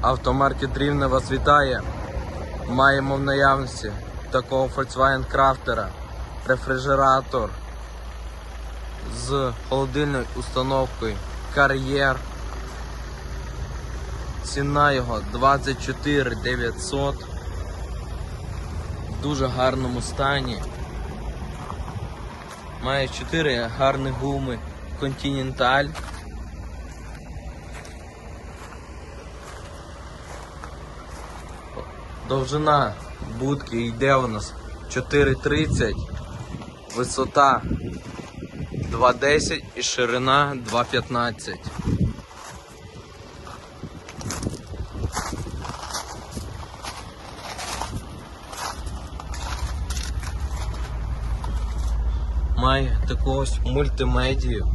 Автомаркет Рівне вас вітає. Маємо в наявності такого Volkswagen Crafter, рефрижератор з холодильною установкою Кар'єр. Ціна його 24 900 в дуже гарному стані. Має 4 гарні гуми Continental. Довжина будки йде у нас 4,30, висота 2,10 і ширина 2,15. Має таку ось мультимедію,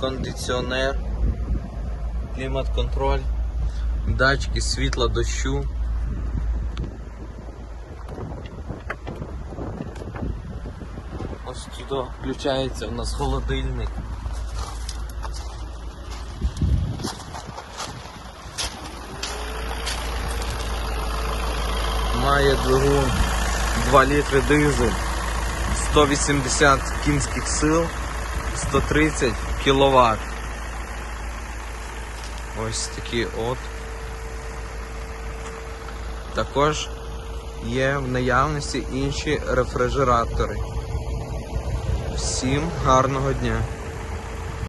кондиціонер, клімат-контроль, датчики світла дощу. Ось туди включається у нас холодильник. Має двигун 2 літри дизель, 180 кінських сил, 130 кВт. Ось такі от. Також є в наявності інші рефрижератори. Всім гарного дня!